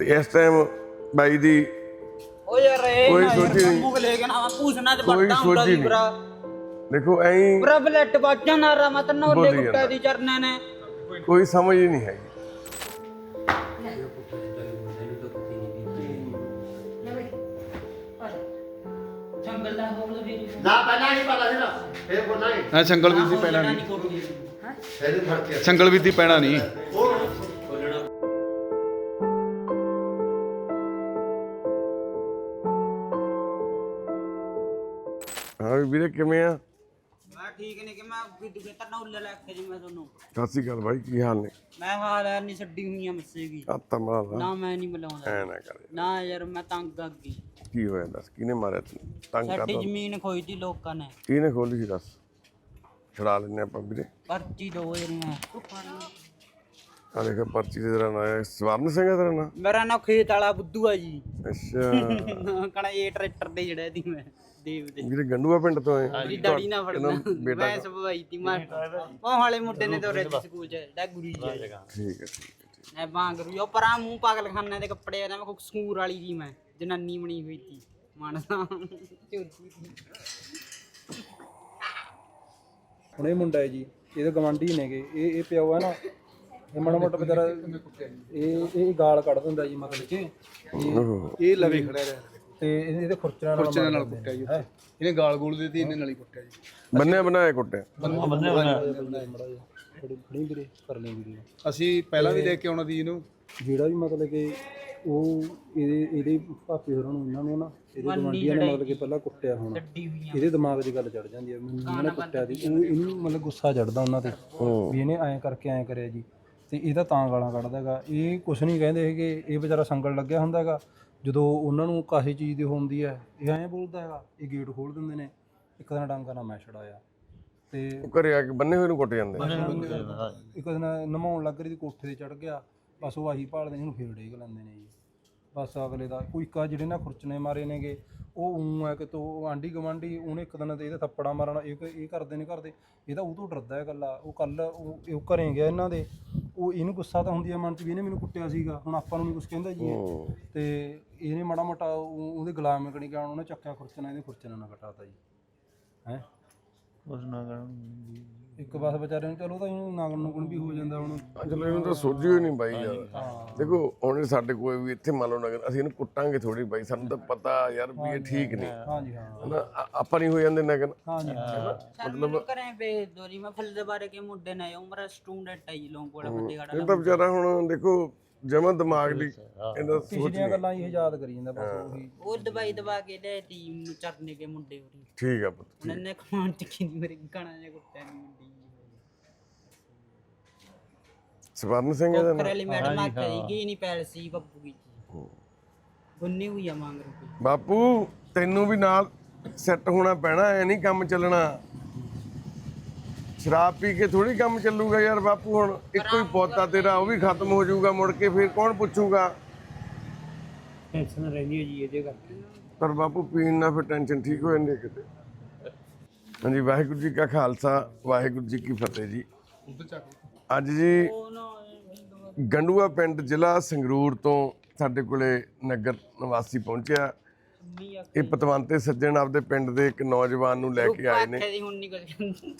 ਤੇ ਇਸ ਟਾਈਮ ਬਾਈ ਦੀ ਓ ਯਾਰ ਇਹ ਕੋਈ ਨਾ ਸੋਚੀ ਨਹੀਂ। ਮੁਗ ਲੈ ਕੇ ਨਾ ਪੂਛਣਾ ਤੇ ਕੋਈ ਵੱਡਾ ਹੁੰਦਾ ਸੋਚੀ ਸੀ ਭਰਾ। ਦੇਖੋ ਐਂ ਭਰਾ ਬਲੱਟ ਬਾਜਾਂ ਨਾ ਰਾ ਮਤ ਨੋਲੇ ਬੋਲੀ ਜਾਂਦਾ। ਦੀ ਚਰਨੇ ਨੇ। ਕੋਈ ਸਮਝ ਹੀ ਨਹੀਂ ਹੈਗੀ। ਨਾ ਪਹਿਲਾਂ ਨਹੀਂ ਪਤਾ ਸੀ ਨਾ ਫੇਰ ਕੋ ਨਹੀਂ ਹਾਂ ਸੰਗਲ ਵੀ ਦੀ ਪੈਣਾ ਨਹੀਂ। ਫੇਰ ਹੀ ਫੜ ਕੇ ਸੰਗਲ ਵੀ ਦੀ ਪੈਣਾ ਨਹੀਂ। ਹਾਂ ਵੀਰੇ ਕਿਵੇਂ ਆ? ਮੈਂ ਠੀਕ ਨਹੀਂ ਕਿ ਮੈਂ ਕੇ ਤਰਨਾ ਉੱਲੇ ਲੈ ਕੇ ਜੀ ਮੈਂ ਤੁਹਾਨੂੰ। ਸਤਿ ਸ਼੍ਰੀ ਅਕਾਲ ਬਾਈ ਕੀ ਹਾਲ ਨੇ? ਮੈਂ ਹਾਲ ਹੈ ਨਹੀਂ ਛੱਡੀ ਹੋਈਆਂ ਤਮਰਾ ਦਾ। ਨਾ ਮੈਂ ਨਹੀਂ ਬੁਲਾਉਂਦਾ। ਐ ਨਾ ਕਰੇ ਨਾ ਯਾਰ ਮੈਂ ਤੰਗ ਆ ਗਈ ਕੀ ਹੋਇਆ ਦੱਸ ਕਿਹਨੇ ਮਾਰਿਆ ਤੈਨੂੰ? ਤੰਗ ਸਾਡੀ ਕਰਦਾ। ਜ਼ਮੀਨ ਖੋਈ ਤੀ ਲੋਕਾਂ ਨੇ। ਕਿਹਨੇ ਖੋਲੀ ਸੀ ਦੱਸ? ਛੁਡਾ ਲੈਨੇ ਆਪਾਂ ਵੀਰੇ। ਪਰਚੀ ਦੋ ਜਿਹੜੀਆਂ ਆ ਦੇਖ ਪਰਚੀ ਦੇ ਤੇਰਾ ਨਾਂ ਹੈ। ਸਵਰਨ ਸਿੰਘ ਹੈ ਤੇਰਾ ਨਾਂ? ਮੇਰਾ ਨਾ ਖੇਤ ਵਾਲਾ ਬੁੱਧੂ ਆ ਜੀ। ਅੱਛਾ। ਕਹਣਾ ਇਹ ਟਰੈਕਟਰ ਤੇ ਜਿਹੜਾ ਦੀ ਮੈਂ। ਦੇਵ ਦੇ। ਵੀਰੇ ਗੰਡੂਆ ਪਿੰਡ ਤੋਂ ਆਏ। ਮੇਰੀ ਦਾੜੀ ਨਾ ਫੜਨਾ। ਬੇਟਾ ਮੈਂ ਸਭਵਾਈ ਤੀ ਮਾਸਟਰ ਉਹ ਵਾਲੇ ਮੁੰਡੇ ਨੇ ਤੋਰੇ ਸਕੂਲ ਚ ਡਾ ਗੁਰੀ ਜੀ ਠੀਕ ਹੈ ਠੀਕ ਹੈ ਮੈਂ ਬਾਂਗ ਰੂ ਉਹ ਪਰਾਂ ਮੂੰਹ ਪਾਗਲ ਖਾਨੇ ਦੇ ਕੱਪੜੇ ਨਾ ਮੈਂ ਸਕੂਰ ਵਾਲੀ ਜੀ ਮੈਂ ਜਨਾਨੀ ਬਣੀ ਹੋਈ ਤੀ। ਮਾਨਸਾ। ਝੋਲੀ ਤੀ ਹੁਣ ਇਹ ਮੁੰਡਾ ਹੈ ਜੀ ਇਹਦੇ ਗਵਾਂਢੀ ਨੇਗੇ। ਇਹ ਇਹ ਪਿਓ ਹੈ ਨਾ ਇਹ ਮਾੜਾ ਮੋਟਾ ਵਿਚਾਰਾ ਇਹ ਇਹ ਗਾਲ ਕੱਢ ਦਿੰਦਾ ਜੀ ਮਤਲਬ ਕਿ ਇਹ ਲਵੇ ਖੜਿਆ ਰਿਹਾ ਤੇ ਇਹਦੇ ਇਹਦੇ ਖੁਰਚਣਾ ਨਾਲ ਖੁਰਚੇ ਨਾਲ ਕੁੱਟਿਆ ਜੀ। ਉੱਥੇ। ਇਹਨੇ ਗਾਲ ਗੋਲ ਦਿੱਤੀ ਇਹਨੇ ਨਾਲ ਹੀ ਕੁੱਟਿਆ ਜੀ। ਥੋੜੀ ਫੜੀ ਵੀਰੇ ਕਰ ਲਈ ਵੀਰੇ ਅਸੀਂ ਪਹਿਲਾਂ ਵੀ ਲੈ ਕੇ ਆਉਣਾ ਦੀ ਇਹਨੂੰ। ਜਿਹੜਾ ਵੀ ਮਤਲਬ ਕਿ ਉਹ ਇਹਦੇ ਇਹਦੇ ਭਾਪੇ ਹੋਰਾਂ ਨੂੰ ਇਹਨਾਂ ਨੂੰ ਨਾ ਇਹਦੇ ਗਵਾਂਢੀਆਂ ਨੇ ਮਤਲਬ ਕਿ ਪਹਿਲਾਂ ਕੁੱਟਿਆ ਹੋਣਾ। ਇਹਦੇ ਦਿਮਾਗ 'ਚ ਗੱਲ ਚੜ ਜਾਂਦੀ ਹੈ ਮੈਨੂੰ ਇਹਨਾਂ ਨੇ ਕੁੱਟਿਆ ਸੀ ਉਹ ਇਹਨੂੰ ਮਤਲਬ ਗੁੱਸਾ ਚੜਦਾ ਉਹਨਾਂ ਤੇ ਵੀ ਇਹਨੇ ਐਂ ਕਰਕੇ ਐਂ ਕਰਿਆ ਜੀ। ਤੇ ਇਹਦਾ ਤਾਂ ਗਾਲਾਂ ਕੱਢਦਾ ਹੈਗਾ। ਇਹ ਕੁਛ ਨਹੀਂ ਕਹਿੰਦੇ ਹੈਗੇ। ਇਹ ਵਿਚਾਰਾ ਸੰਗਲ ਲੱਗਿਆ ਹੁੰਦਾ ਹੈਗਾ। ਜਦੋਂ ਉਹਨਾਂ ਨੂੰ ਕਾਹੀ ਚੀਜ਼ ਦੀ ਹੁੰਦੀ ਹੈ ਇਹ ਐਂ ਬੋਲਦਾ ਹੈਗਾ ਇਹ ਗੇਟ ਖੋਲ ਦਿੰਦੇ ਨੇ ਇੱਕ ਦਿਨ ਡਾਂਗਾ ਨਾਲ ਮੈਂ ਛੜਾਇਆ ਤੇ ਉਹ ਘਰੇ ਆ ਕੇ ਬੰਨੇ ਹੋਏ ਨੂੰ ਕੁੱਟ ਜਾਂਦੇ ਇੱਕ ਦਿਨ ਨਮਾਉਣ ਲੱਗ ਰਹੀ ਦੀ ਕੋਠੇ ਤੇ ਚੜ ਗਿਆ ਬਸ ਉਹ ਆਹੀ ਭਾਲਦੇ ਨੇ ਇਹਨੂੰ ਫੇਰ ਡੇਗ ਲੈਂਦੇ ਨੇ ਜੀ। ਬਸ ਅਗਲੇ ਦਾ ਕੋਈ ਕਾ ਜਿਹੜੇ ਨਾ ਖੁਰਚਨੇ ਮਾਰੇ ਨੇਗੇ ਉਹ ਉਂ ਹੈ ਕਿ ਤੋ ਆਂਢੀ ਗਵਾਂਢੀ ਉਹਨੇ ਇੱਕ ਦਿਨ ਤੇ ਇਹਦੇ ਥੱਪੜਾ ਮਾਰਨਾ ਇਹ ਇਹ ਕਰਦੇ ਨੇ ਕਰਦੇ ਇਹ ਤਾਂ ਉਹ ਤੋਂ ਡਰਦਾ ਹੈ ਇਕੱਲਾ ਉਹ ਕੱਲ ਉਹ ਉਹ ਘਰੇ ਗਿਆ ਇਹਨਾਂ ਦੇ ਉਹ ਇਹਨੂੰ ਗੁੱਸਾ ਤਾਂ ਹੁੰਦੀ ਹੈ ਮਨ ਚ ਵੀ ਇਹਨੇ ਮੈਨੂੰ ਕੁੱਟਿਆ ਸੀਗਾ ਹੁਣ ਆਪਾਂ ਨੂੰ ਨਹੀਂ ਕੁਝ ਕਹਿੰਦਾ ਜੀ ਇਹ। ਤੇ ਇਹਨੇ ਮਾੜਾ ਮੋਟਾ ਉਹ- ਉਹਦੇ ਗੁਲਾਮ ਮਕਣੀ ਗਿਆ ਉਹਨੇ ਚੱਕਿਆ ਖੁਰਚਣਾ ਇਹਦੇ ਖੁਰਚਣਾ ਨਾਲ ਕਟਾਤਾ ਜੀ। ਹੈ? ਉਸ ਨਾਲ ਇੱਕ ਬਸ ਵਿਚਾਰੇ ਨੂੰ ਚਲੋ ਤਾਂ ਇਹਨੂੰ ਨਾਗਣ ਨੂਗਣ ਵੀ ਹੋ ਜਾਂਦਾ ਹੁਣ। ਚਲੋ ਇਹਨੂੰ ਤਾਂ ਸੋਝੀ ਹੋਈ ਨਹੀਂ ਬਾਈ ਯਾਰ। ਦੇਖੋ ਹੁਣ ਸਾਡੇ ਕੋਲ ਵੀ ਇੱਥੇ ਮੰਨ ਲਓ ਨਗਰ ਅਸੀਂ ਇਹਨੂੰ ਕੁੱਟਾਂਗੇ ਥੋੜੀ ਬਾਈ ਸਾਨੂੰ ਤਾਂ ਪਤਾ ਯਾਰ ਵੀ ਇਹ ਠੀਕ ਨਹੀਂ। ਹਾਂਜੀ ਹਾਂ। ਹਨਾ ਆ- ਆਪਾਂ ਨਹੀਂ ਹੋ ਜਾਂਦੇ ਨਗਰ ਹਾਂਜੀ ਮਤਲਬ ਕਰੇ ਭੇਜ ਦੋ ਜੀ ਮੈਂ ਫੁੱਲ ਦੇ ਬਾਰੇ ਕੇ ਮੁੰਡੇ ਨੇ ਉਮਰ ਸਟੂਡੈਂਟ ਹੈ ਜੀ ਲੋਂਗ ਕੋਲ ਫਤਿਹਗੜ੍ਹ ਇਹ ਤਾਂ ਵਿਚਾਰਾ ਹੁਣ ਦੇਖੋ ਜਮਾ ਦਿਮਾਗ ਦੀ ਇਹਦਾ ਸੋਚ ਪਿਛਲੀਆਂ ਗੱਲਾਂ ਹੀ ਇਹ ਯਾਦ ਕਰੀ ਜਾਂਦਾ ਬਸ ਉਹੀ। ਉਹ ਦਵਾਈ ਦਵਾ ਕੇ ਲੈ ਟੀਮ ਨੂੰ ਚਰਨੇ ਕੇ ਮੁੰਡੇ ਉਰੀ। ਠੀਕ ਆ ਪੁੱਤ ਉਹਨਾਂ ਨੇ ਕਮਾਂਡ ਟਿੱਕੀ ਨਹੀਂ ਮੇਰੇ ਗਾਣਾ ਕੁੱਟਿਆ ਨਹੀਂ ਮੁੰਡੀ ਸਵਰਨ ਸਿੰਘ ਇਹਦਾ ਨਾਂ? ਕਰਲੀ ਮੈਡਮ ਆ ਕਰੀ ਗਈ ਨਹੀਂ ਪੈਲ ਸੀ ਬੱਬੂ ਕੀ ਗੁੰਨੀ ਹੋਈ ਆ ਮੰਗ ਰੁਪਏ ਬਾਪੂ ਤੈਨੂੰ ਵੀ ਨਾਲ ਸੈੱਟ ਹੋਣਾ ਪੈਣਾ ਐ ਨਹੀਂ ਕੰਮ ਚੱਲਣਾ। ਸ਼ਰਾਬ ਪੀ ਕੇ ਥੋੜੀ ਕੰਮ ਚੱਲੂਗਾ ਯਾਰ ਬਾਪੂ ਹੁਣ। ਇੱਕੋ ਹੀ ਪੋਤਾ ਤੇਰਾ ਉਹ ਵੀ ਖਤਮ ਹੋ ਜਾਊਗਾ ਮੁੜ ਕੇ ਫਿਰ ਕੌਣ ਪੁੱਛੂਗਾ? ਟੈਨਸ਼ਨ ਰਹਿੰਦੀ ਹੈ ਜੀ ਇਹਦੇ ਕਰਕੇ। ਪਰ ਬਾਪੂ ਪੀਣ ਨਾਲ ਫਿਰ ਟੈਨਸ਼ਨ ਠੀਕ ਹੋ ਜਾਂਦੀ ਹੈ ਕਿਤੇ। ਹਾਂਜੀ ਵਾਹਿਗੁਰੂ ਜੀ ਕਾ ਖਾਲਸਾ ਵਾਹਿਗੁਰੂ ਜੀ ਕੀ ਫਤਿਹ ਜੀ। ਅੱਜ ਜੀ ਗੰਡੂਆ ਪਿੰਡ ਜ਼ਿਲ੍ਹਾ ਸੰਗਰੂਰ ਤੋਂ ਸਾਡੇ ਕੋਲੇ ਨਗਰ ਨਿਵਾਸੀ ਪਹੁੰਚਿਆ। ਇਹ ਪਤਵੰਤੇ ਸੱਜਣ ਆਪਦੇ ਪਿੰਡ ਦੇ ਇੱਕ ਨੌਜਵਾਨ ਨੂੰ ਲੈ ਕੇ ਆਏ ਨੇ।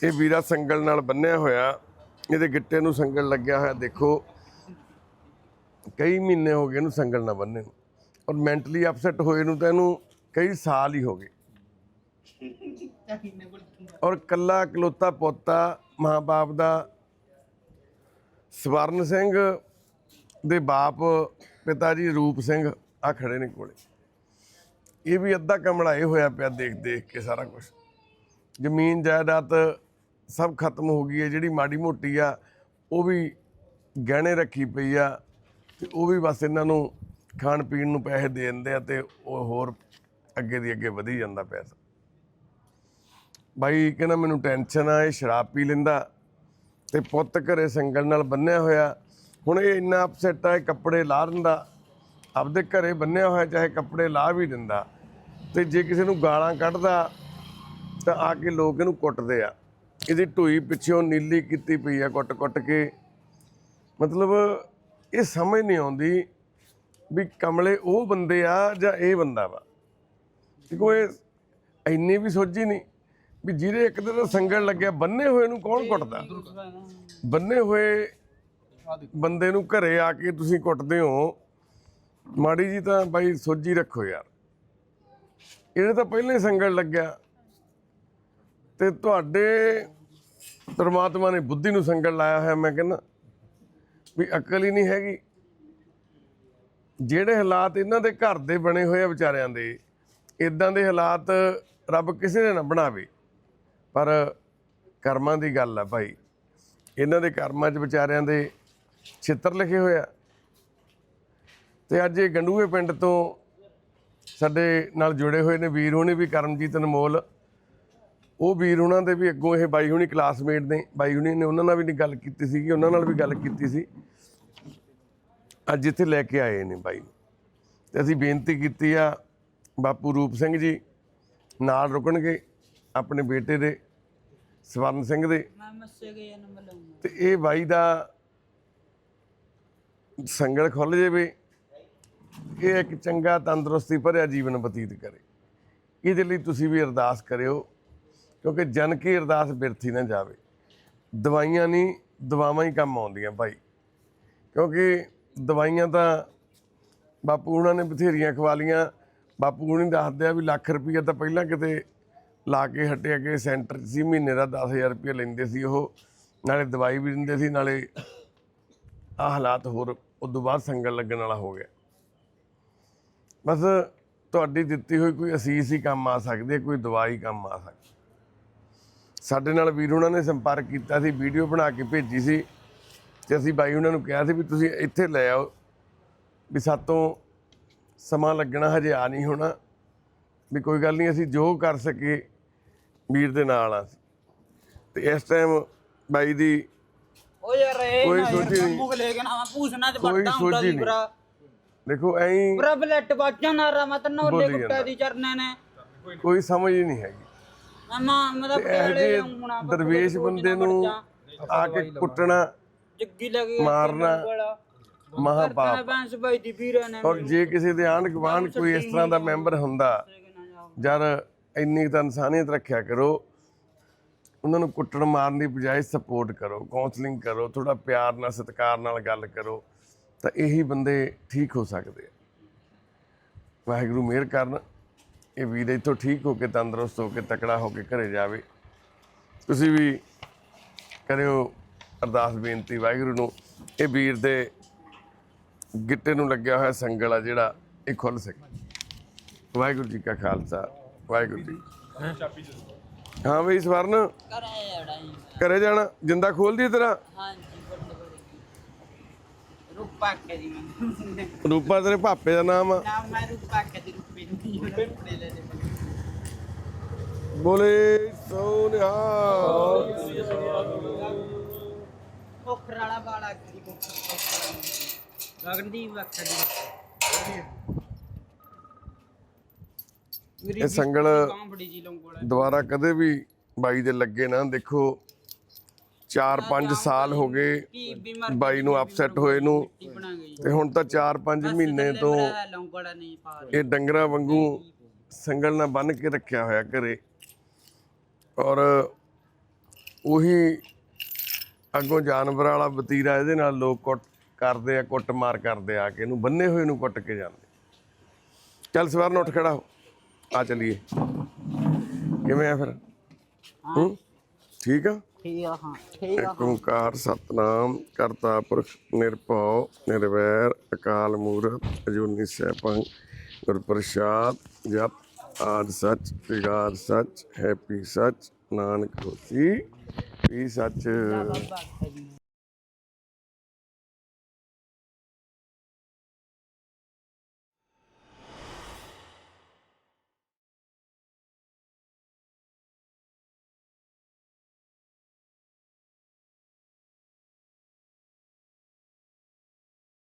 ਇਹ ਵੀਰਾ ਸੰਗਲ ਨਾਲ ਬੰਨਿਆ ਹੋਇਆ। ਇਹਦੇ ਗਿੱਟੇ ਨੂੰ ਸੰਗਲ ਲੱਗਿਆ ਹੋਇਆ ਦੇਖੋ। ਕਈ ਮਹੀਨੇ ਹੋ ਗਏ ਇਹਨੂੰ ਸੰਗਲ ਨਾਲ ਬੰਨੇ ਨੂੰ। ਔਰ ਮੈਂਟਲੀ ਅਪਸੈਟ ਹੋਏ ਨੂੰ ਤਾਂ ਇਹਨੂੰ ਕਈ ਸਾਲ ਹੀ ਹੋ ਗਏ। ਔਰ ਕੱਲਾ ਇਕਲੌਤਾ ਪੋਤਾ ਮਾਂ-ਬਾਪ ਦਾ ਸਵਰਨ ਸਿੰਘ ਦੇ ਬਾਪ ਪਿਤਾ ਜੀ ਰੂਪ ਸਿੰਘ ਆ ਖੜੇ ਨੇ ਕੋਲੇ। ਇਹ ਵੀ ਅੱਧਾ ਕਮੜਾਏ ਹੋਇਆ ਪਿਆ ਦੇਖ ਦੇਖ ਕੇ ਸਾਰਾ ਕੁਝ ਜ਼ਮੀਨ ਜਾਇਦਾਦ ਸਭ ਖਤਮ ਹੋ ਗਈ ਹੈ, ਜਿਹੜੀ ਮਾੜੀ ਮੋਟੀ ਆ, ਉਹ ਵੀ ਗਹਿਣੇ ਰੱਖੀ ਪਈ ਆ ਤੇ ਉਹ ਵੀ ਬਸ ਇਹਨਾਂ ਨੂੰ ਖਾਣ ਪੀਣ ਨੂੰ ਪੈਸੇ ਦੇ ਦਿੰਦੇ ਆ ਤੇ ਉਹ ਹੋਰ ਅੱਗੇ ਦੀ ਅੱਗੇ ਵਧੀ ਜਾਂਦਾ ਪੈਸਾ। ਬਾਈ ਕਹਿੰਦਾ ਮੈਨੂੰ ਟੈਨਸ਼ਨ ਆ, ਇਹ ਸ਼ਰਾਬ ਪੀ ਲੈਂਦਾ। ਤੇ ਪੁੱਤ ਘਰੇ ਸੰਗਲ ਨਾਲ ਬੰਨਿਆ ਹੋਇਆ। ਹੁਣ ਇਹ ਇੰਨਾ ਅਪਸੈਟ ਆ ਕੱਪੜੇ ਲਾ ਦਿੰਦਾ। ਆਪਦੇ ਘਰੇ ਬੰਨਿਆ ਹੋਇਆ, ਚਾਹੇ ਕੱਪੜੇ ਲਾ ਵੀ ਦਿੰਦਾ। ਤੇ ਜੇ ਕਿਸੇ ਨੂੰ ਗਾਲਾਂ ਕੱਢਦਾ, ਤਾਂ ਆ ਕੇ ਲੋਕ ਇਹਨੂੰ ਕੁੱਟਦੇ ਆ। ਇਹਦੀ ਢੂਈ ਪਿੱਛੋਂ ਨੀਲੀ ਕੀਤੀ ਪਈ ਆ ਕੁੱਟ-ਕੁੱਟ ਕੇ। ਮਤਲਬ ਇਹ ਸਮਝ ਨਹੀਂ ਆਉਂਦੀ ਵੀ ਕਮਲੇ ਉਹ ਬੰਦੇ ਆ ਜਾਂ ਇਹ ਬੰਦਾ ਵਾ। ਦੇਖੋ ਇਹ ਇੰਨੀ ਵੀ ਸੋਝੀ ਨਹੀਂ। ਵੀ ਜਿਹਦੇ ਇੱਕ ਦਿਨ ਸੰਗਲ ਲੱਗਿਆ ਬੰਨੇ ਹੋਏ ਨੂੰ ਕੌਣ ਕੁੱਟਦਾ? ਬੰਨੇ ਹੋਏ ਬੰਦੇ ਨੂੰ ਘਰੇ ਆ ਕੇ ਤੁਸੀਂ ਕੁੱਟਦੇ ਹੋ। ਮਾੜੀ ਜੀ ਤਾਂ ਬਾਈ ਸੋਝੀ ਰੱਖੋ ਯਾਰ। ਇਹਨੇ ਤਾਂ ਪਹਿਲਾਂ ਹੀ ਸੰਗਲ ਲੱਗਿਆ। ਤੇ ਤੁਹਾਡੇ ਪਰਮਾਤਮਾ ਨੇ ਬੁੱਧੀ ਨੂੰ ਸੰਗਲ ਲਾਇਆ ਹੋਇਆ ਮੈਂ ਕਹਿੰਦਾ ਵੀ ਅਕਲ ਹੀ ਨਹੀਂ ਹੈਗੀ। ਜਿਹੜੇ ਹਾਲਾਤ ਇਹਨਾਂ ਦੇ ਘਰ ਦੇ ਬਣੇ ਹੋਏ ਆ ਵਿਚਾਰਿਆਂ ਦੇ ਇਦਾਂ ਦੇ ਹਾਲਾਤ ਰੱਬ ਕਿਸੇ ਨੇ ਨਾ ਬਣਾਵੇ। ਪਰ ਕਰਮਾਂ ਦੀ ਗੱਲ ਆ ਭਾਈ। ਇਹਨਾਂ ਦੇ ਕਰਮਾਂ 'ਚ ਵਿਚਾਰਿਆਂ ਦੇ ਛਿੱਤਰ ਲਿਖੇ ਹੋਇਆ ਤੇ ਅੱਜ ਇਹ ਗੰਡੂਏ ਪਿੰਡ ਤੋਂ ਸਾਡੇ ਨਾਲ ਜੁੜੇ ਹੋਏ ਨੇ ਵੀਰ ਹੋਣੀ ਵੀ ਕਰਮਜੀਤ ਅਨਮੋਲ। ਉਹ ਵੀਰ ਉਹਨਾਂ ਦੇ ਵੀ ਅੱਗੋਂ ਇਹ ਬਾਈ ਹੁਣੀ ਕਲਾਸਮੇਟ ਨੇ। ਬਾਈ ਹੁਣੀ ਨੇ ਉਹਨਾਂ ਨਾਲ ਵੀ ਨੀ ਗੱਲ ਕੀਤੀ ਸੀਗੀ, ਉਹਨਾਂ ਨਾਲ ਵੀ ਗੱਲ ਕੀਤੀ ਸੀ। ਅੱਜ ਇੱਥੇ ਲੈ ਕੇ ਆਏ ਨੇ ਬਾਈ। ਨੂੰ ਤੇ ਅਸੀਂ ਬੇਨਤੀ ਕੀਤੀ ਆ ਬਾਪੂ ਰੂਪ ਸਿੰਘ ਜੀ ਨਾਲ ਰੁਕਣਗੇ। ਆਪਣੇ ਬੇਟੇ ਦੇ ਸਵਰਨ ਸਿੰਘ ਦੇ। ਮੈਂ ਮੱਸੇ ਗਏ ਨਾ। ਮਲਾਉਂਗਾ ਤੇ ਇਹ ਬਾਈ ਦਾ ਸੰਗਲ ਖੁੱਲ ਜਾਵੇ ਇਹ ਇੱਕ ਚੰਗਾ ਤੰਦਰੁਸਤੀ ਭਰਿਆ ਜੀਵਨ ਬਤੀਤ ਕਰੇ। ਇਹਦੇ ਲਈ ਤੁਸੀਂ ਵੀ ਅਰਦਾਸ ਕਰਿਓ ਕਿਉਂਕਿ ਜਨ ਕੀ ਅਰਦਾਸ ਬਿਰਥੀ ਨਾ ਜਾਵੇ। ਦਵਾਈਆਂ ਨਹੀਂ ਦਵਾਵਾਂ ਹੀ ਕੰਮ ਆਉਂਦੀਆਂ ਭਾਈ ਕਿਉਂਕਿ ਦਵਾਈਆਂ ਤਾਂ ਬਾਪੂ ਉਹਨਾਂ ਨੇ ਬਥੇਰੀਆਂ ਖਵਾ ਲੀਆਂ ਬਾਪੂ ਹੁਣੀ ਦੱਸਦੇ ਆ ਵੀ ਲੱਖ ਰੁਪਈਆ ਤਾਂ ਪਹਿਲਾਂ ਕਿਤੇ ਲਾ ਕੇ ਹਟਿਆ ਕਿ ਸੈਂਟਰ 'ਚ ਸੀ, ਮਹੀਨੇ ਦਾ 10000 ਰੁਪਏ ਲੈਂਦੇ ਸੀ ਉਹ। ਨਾਲੇ ਦਵਾਈ ਵੀ ਦਿੰਦੇ ਸੀ, ਨਾਲੇ ਆ ਹਾਲਾਤ ਹੋਰ ਉਦੋਂ ਬਾਅਦ ਸੰਗਲ ਲੱਗਣ ਵਾਲਾ ਹੋ ਗਿਆ। ਬਸ ਤੁਹਾਡੀ ਦਿੱਤੀ ਹੋਈ ਕੋਈ ਅਸੀਸ ਹੀ ਕੰਮ ਆ ਸਕਦੀ ਹੈ, ਕੋਈ ਦਵਾਈ ਕੰਮ ਆ ਸਕਦੀ। ਸਾਡੇ ਨਾਲ ਵੀਰ ਉਹਨਾਂ ਨੇ ਸੰਪਰਕ ਕੀਤਾ ਸੀ, ਵੀਡੀਓ ਬਣਾ ਕੇ ਭੇਜੀ ਸੀ ਤੇ ਅਸੀਂ ਬਾਈ ਉਹਨਾਂ ਨੂੰ ਕਿਹਾ ਸੀ ਵੀ ਤੁਸੀਂ ਇੱਥੇ ਲੈ ਆਓ ਵੀ ਸਾਤੋਂ ਸਮਾਂ ਲੱਗਣਾ ਹਜੇ ਆ ਨਹੀਂ ਹੋਣਾ। ਵੀ ਕੋਈ ਗੱਲ ਨਹੀਂ ਅਸੀਂ ਜੋ ਕਰ ਸਕੇ ਵੀਰ ਦੇ ਨਾਲ ਆ ਤੇ ਇਸ ਟਾਈਮ ਬਾਈ ਦੀ ਓ ਯਾਰ ਇਹ ਕੋਈ ਨਾ ਸੋਝੀ ਨਹੀਂ। ਕੰਮੂ ਲੈ ਕੇ ਨਾ ਪੂਛਣਾ ਤੇ ਵੱਡਾ ਹੁੰਦਾ ਨਹੀਂ। ਬਰਾ ਦੇਖੋ ਐਂ ਬਰਾ ਬਲੱਟ ਬਾਜਾਂ ਨਾ ਰਾ ਮਤ ਨੋਲੇ ਬੋਲੀ ਕੁੱਟਾ। ਦੀ ਚਰਨੇ ਨੇ। ਕੋਈ ਸਮਝ ਹੀ ਨਹੀਂ ਹੈਗੀ। ਮਾਂ ਮੈਂ ਤਾਂ ਤੇ ਇਹੋ ਪਟਿਆਲੇ ਜਿਹੇ ਆਉਣਾ ਦਰਵੇਸ਼ ਬੰਦੇ ਨੂੰ ਆ ਕੇ ਕੁੱਟਣਾ ਜੱਗੀ ਲੱਗੇ ਮਾਰਨਾ ਮਹਾਪਾਪ ਬੰਸ ਬਾਈ ਦੀ ਵੀਰਾਂ ਨੇ ਔਰ ਜੇ ਕਿਸੇ ਦੇ ਆਂਢ ਗੁਆਂਢ ਕੋਈ ਇਸ ਤਰ੍ਹਾਂ ਦਾ ਮੈਂਬਰ ਹੁੰਦਾ ਯਾਰ ਇੰਨੀ ਤਾਂ ਇਨਸਾਨੀਅਤ ਰੱਖਿਆ ਕਰੋ। ਉਹਨਾਂ ਨੂੰ ਕੁੱਟਣ ਮਾਰਨ ਦੀ ਬਜਾਏ ਸਪੋਰਟ ਕਰੋ ਕਾਉਂਸਲਿੰਗ ਕਰੋ ਥੋੜਾ ਪਿਆਰ ਨਾਲ, ਸਤਿਕਾਰ ਨਾਲ ਗੱਲ ਕਰੋ, ਤਾਂ ਇਹੀ ਬੰਦੇ ਠੀਕ ਹੋ ਸਕਦੇ ਆ। ਵਾਹਿਗੁਰੂ ਮਿਹਰ ਕਰਨ, ਇਹ ਵੀਰ ਇੱਥੋਂ ਠੀਕ ਹੋ ਕੇ, ਤੰਦਰੁਸਤ ਹੋ ਕੇ, ਤਕੜਾ ਹੋ ਕੇ ਘਰੇ ਜਾਵੇ। ਤੁਸੀਂ ਵੀ ਕਰਿਓ ਅਰਦਾਸ ਬੇਨਤੀ ਵਾਹਿਗੁਰੂ ਨੂੰ। ਇਹ ਵੀਰ ਦੇ ਗਿੱਟੇ ਨੂੰ ਲੱਗਿਆ ਹੋਇਆ ਸੰਗਲ ਆ ਜਿਹੜਾ, ਇਹ ਖੁੱਲ ਸਕੇ। ਵਾਹਿਗੁਰੂ ਜੀ ਕਾ ਖਾਲਸਾ ਵਾਹਿਗੁਰੂ ਜੀ ਹਾਂ? ਬਈ ਸਵਰਨ। ਕਰੇ ਅੜਾਈ ਘਰੇ ਜਾਣਾ ਜਿੰਦਾ ਖੋਲਦੀ ਤੇਰਾ? ਹਾਂਜੀ ਰੂਪਾ ਤੇਰੇ ਭਾਪੇ ਦਾ ਨਾਮ ਆ। ਨਾ ਮੈਂ ਰੂਪਾ ਕੇ ਦੀ ਰੂਪੇ ਨੂੰ ਕੱਪੜੇ ਲੈ ਲੈ ਬੋਲੇ ਸੋਨਿਹਾ ਕੋਖਰ ਵਾਲਾ ਬਾਲਾ ਕੀ ਕੋਖਰ ਗਗਨਦੀਪ ਅੱਖਰ ਦੀ। ਇਹ ਸੰਗਲ ਦੁਬਾਰਾ ਕਦੇ ਵੀ ਬਾਈ ਦੇ ਲੱਗੇ ਨਾ ਦੇਖੋ 4-5 ਸਾਲ ਹੋ ਗਏ ਬਾਈ ਨੂੰ ਅਪਸੈਟ ਹੋਏ ਨੂੰ। ਤੇ ਹੁਣ ਤਾਂ 4-5 ਮਹੀਨੇ ਤੋਂ ਇਹ ਡੰਗਰਾਂ ਵਾਂਗੂ ਸੰਗਲ ਨਾਲ ਬੰਨ ਕੇ ਰੱਖਿਆ ਹੋਇਆ ਘਰੇ। ਔਰ ਉਹੀ ਅੱਗੋਂ ਜਾਨਵਰ ਵਾਲਾ ਵਤੀਰਾ ਇਹਦੇ ਨਾਲ ਲੋਕ ਕੁੱਟ ਕਰਦੇ ਆ ਕੁੱਟ ਮਾਰ ਕਰਦੇ ਆ ਕੇ ਇਹਨੂੰ ਬੰਨੇ ਹੋਏ ਨੂੰ ਕੁੱਟ ਕੇ ਜਾਂਦੇ। ਚੱਲ ਸਵਾਰਨ ਉੱਠ ਖੜਾ ਹੋ। ਆ ਚਲੀਏ ਕਿਵੇਂ ਆ ਫਿਰ ਹੂੰ ਠੀਕ ਆ ਠੀਕ ਆ ਹਾਂ ਠੀਕ ਆ ਏਕ ਓੰਕਾਰ ਸਤਨਾਮ ਕਰਤਾ ਪੁਰਖ ਨਿਰਭਉ ਨਿਰਵੈਰ ਅਕਾਲ ਮੂਰਤ ਅਜੂਨੀ ਸੈਭੰ ਗੁਰ ਪ੍ਰਸਾਦ ਜਪ ਆਦ ਸੱਚ ਵਿਗਾਰ ਸੱਚ ਹੈਪੀ ਸੱਚ ਨਾਨਕ ਹੋਸੀ ਵੀ ਸੱਚ ਬਾਬਾ ਜੀ